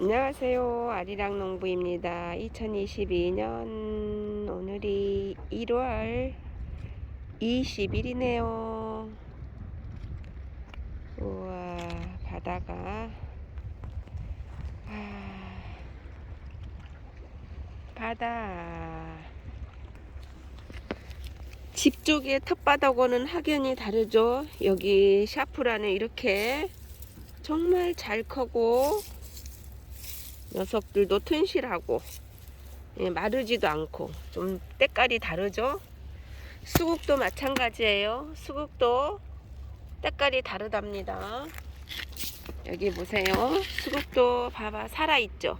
안녕하세요. 아리랑 농부입니다. 2022년 오늘이 1월 20일이네요. 우와, 바다가 아, 바다 집 쪽의 텃바닥과는 확연히 다르죠. 여기 샤프라는 이렇게 정말 잘 크고 녀석들도 튼실하고 예, 마르지도 않고 좀 때깔이 다르죠. 수국도 마찬가지예요. 수국도 때깔이 다르답니다. 여기 보세요. 수국도 봐봐 살아있죠.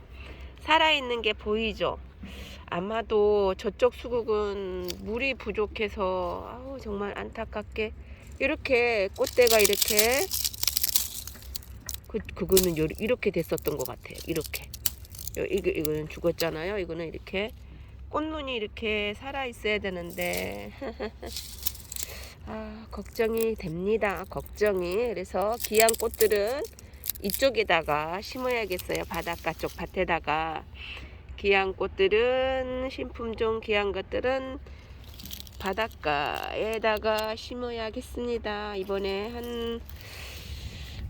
살아있는 게 보이죠. 아마도 저쪽 수국은 물이 부족해서 아우 정말 안타깝게 이렇게 꽃대가 이렇게 그 그거는 요- 이렇게 됐었던 것 같아요. 이렇게 요- 이거 이거는 죽었잖아요. 이거는 이렇게 꽃눈이 이렇게 살아 있어야 되는데 아 걱정이 됩니다. 걱정이 그래서 귀한 꽃들은 이쪽에다가 심어야겠어요. 바닷가 쪽 밭에다가 귀한 꽃들은 신품종 귀한 것들은 바닷가에다가 심어야겠습니다. 이번에 한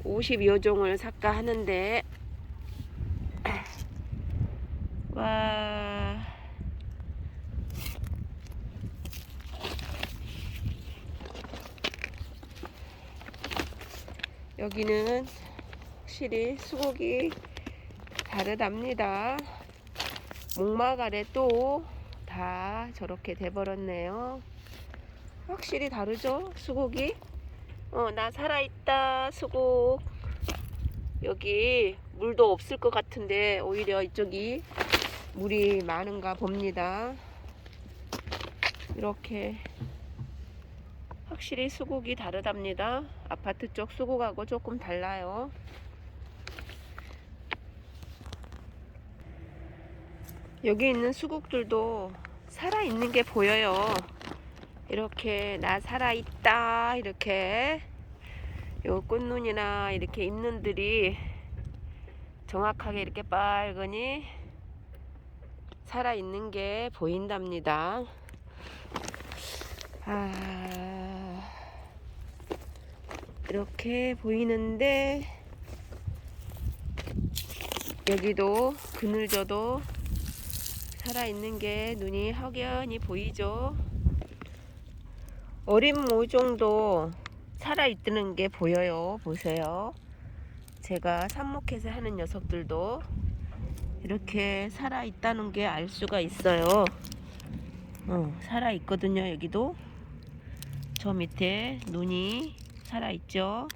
50여 종을 삭가 하는데 와 여기는 확실히 수국이 다르답니다. 목막 아래 또 다 저렇게 돼버렸네요. 확실히 다르죠? 수국이? 어, 나 살아있다, 수국. 여기 물도 없을 것 같은데, 오히려 이쪽이 물이 많은가 봅니다. 이렇게. 확실히 수국이 다르답니다. 아파트 쪽 수국하고 조금 달라요. 여기 있는 수국들도 살아있는 게 보여요. 이렇게 나 살아있다 이렇게 요 꽃눈이나 이렇게 잎눈들이 정확하게 이렇게 빨간이 살아있는 게 보인답니다. 아, 이렇게 보이는데 여기도 그늘져도 살아있는 게 눈이 확연히 보이죠. 어린 모종도 살아있는 게 보여요. 보세요. 제가 삽목해서 하는 녀석들도 이렇게 살아 있다는 게 알 수가 있어요. 어, 살아 있거든요. 여기도. 저 밑에 눈이 살아 있죠.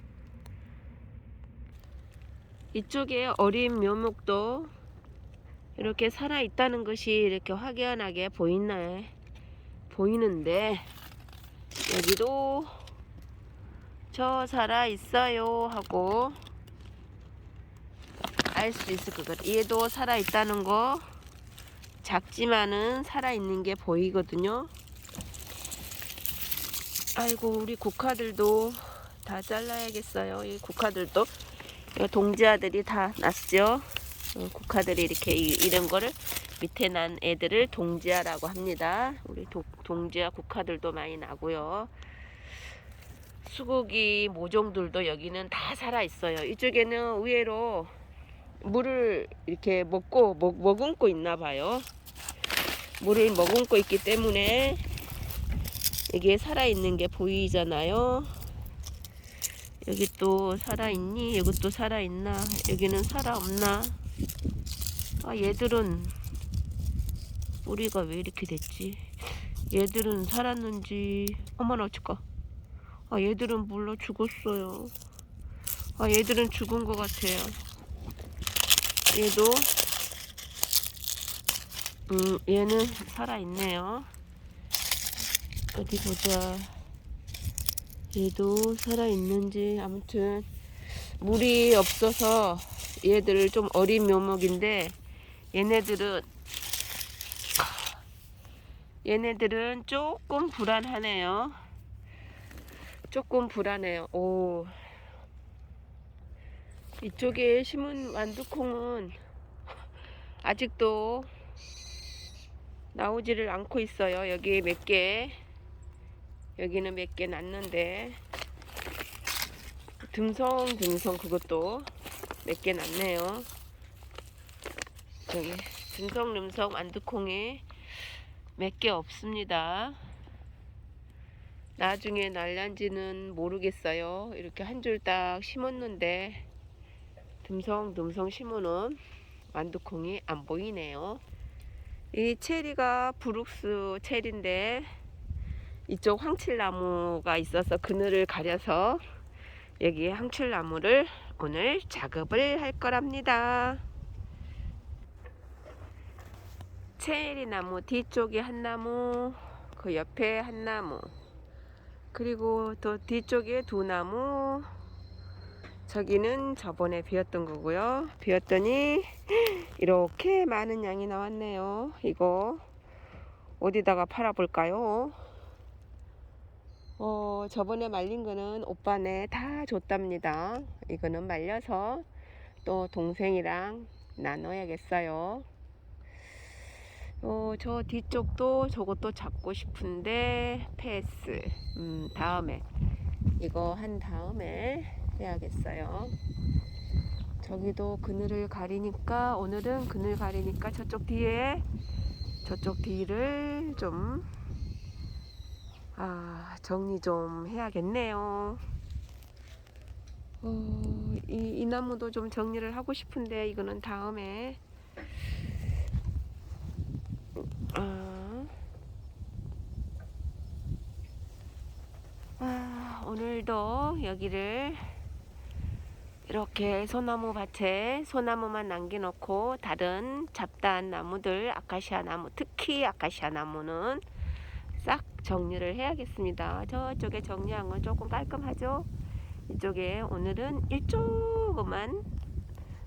이쪽에 어린 묘목도 이렇게 살아 있다는 것이 이렇게 확연하게 보이네. 보이는데, 여기도 저 살아 있어요 하고 알 수 있을 것 같아요. 얘도 살아있다는 거 작지만은 살아있는 게 보이거든요. 아이고 우리 국화들도 다 잘라야겠어요. 이 국화들도 이 동지아들이 다 났죠. 어, 국화들이 이렇게 이, 이런 거를 밑에 난 애들을 동지아라고 합니다. 우리 도, 동지아 국화들도 많이 나고요. 수국이 모종들도 여기는 다 살아 있어요. 이쪽에는 의외로 물을 이렇게 먹고 먹, 머금고 있나 봐요. 물을 머금고 있기 때문에 이게 살아 있는 게 보이잖아요. 여기 또 살아 있니? 여기 또 살아 있나? 여기는 살아 없나? 아 얘들은 뿌리가 왜 이렇게 됐지? 얘들은 살았는지 어머나 어떡하 아 얘들은 물러 죽었어요 아 얘들은 죽은 것 같아요 얘도 음 얘는 살아있네요 어디 보자 얘도 살아있는지 아무튼 물이 없어서 얘들 좀 어린 묘목인데 얘네들은 얘네들은 조금 불안하네요. 조금 불안해요. 오. 이쪽에 심은 완두콩은 아직도 나오지를 않고 있어요. 여기 몇 개, 여기는 몇 개 났는데 듬성듬성 그것도 몇 개 났네요. 저기 듬성듬성 완두콩이 몇 개 없습니다. 나중에 날란지는 모르겠어요. 이렇게 한 줄 딱 심었는데 듬성듬성 심어놓은 완두콩이 안 보이네요. 이 체리가 브룩스 체리인데 이쪽 황칠나무가 있어서 그늘을 가려서 여기 황칠나무를 오늘 작업을 할 거랍니다. 체리 나무 뒤쪽에 한 나무, 그 옆에 한 나무, 그리고 또 뒤쪽에 두 나무, 저기는 저번에 비었던 거고요. 비었더니 이렇게 많은 양이 나왔네요. 이거 어디다가 팔아볼까요? 어, 저번에 말린 거는 오빠네 다 줬답니다. 이거는 말려서 또 동생이랑 나눠야겠어요. 어, 저 뒤쪽도 저것도 잡고 싶은데 패스. 음, 다음에 이거 한 다음에 해야겠어요. 저기도 그늘을 가리니까 오늘은 그늘 가리니까 저쪽 뒤에 저쪽 뒤를 좀 아, 정리 좀 해야겠네요. 어, 이, 이 나무도 좀 정리를 하고 싶은데 이거는 다음에 아, 아, 오늘도 여기를 이렇게 소나무 밭에 소나무만 남겨놓고 다른 잡다한 나무들 아카시아 나무 특히 아카시아 나무는 싹 정리를 해야겠습니다. 저쪽에 정리한 건 조금 깔끔하죠? 이쪽에 오늘은 일조금만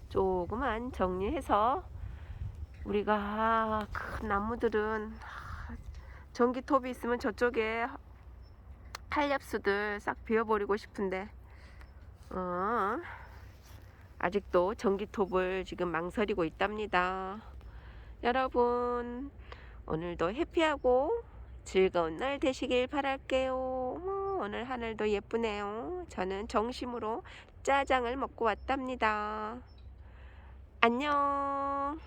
조금만 정리해서 우리가 큰 나무들은 전기톱이 있으면 저쪽에 한렵수들 싹 비워버리고 싶은데 어, 아직도 전기톱을 지금 망설이고 있답니다. 여러분 오늘도 해피하고 즐거운 날 되시길 바랄게요. 어, 오늘 하늘도 예쁘네요. 저는 정심으로 짜장을 먹고 왔답니다. 안녕.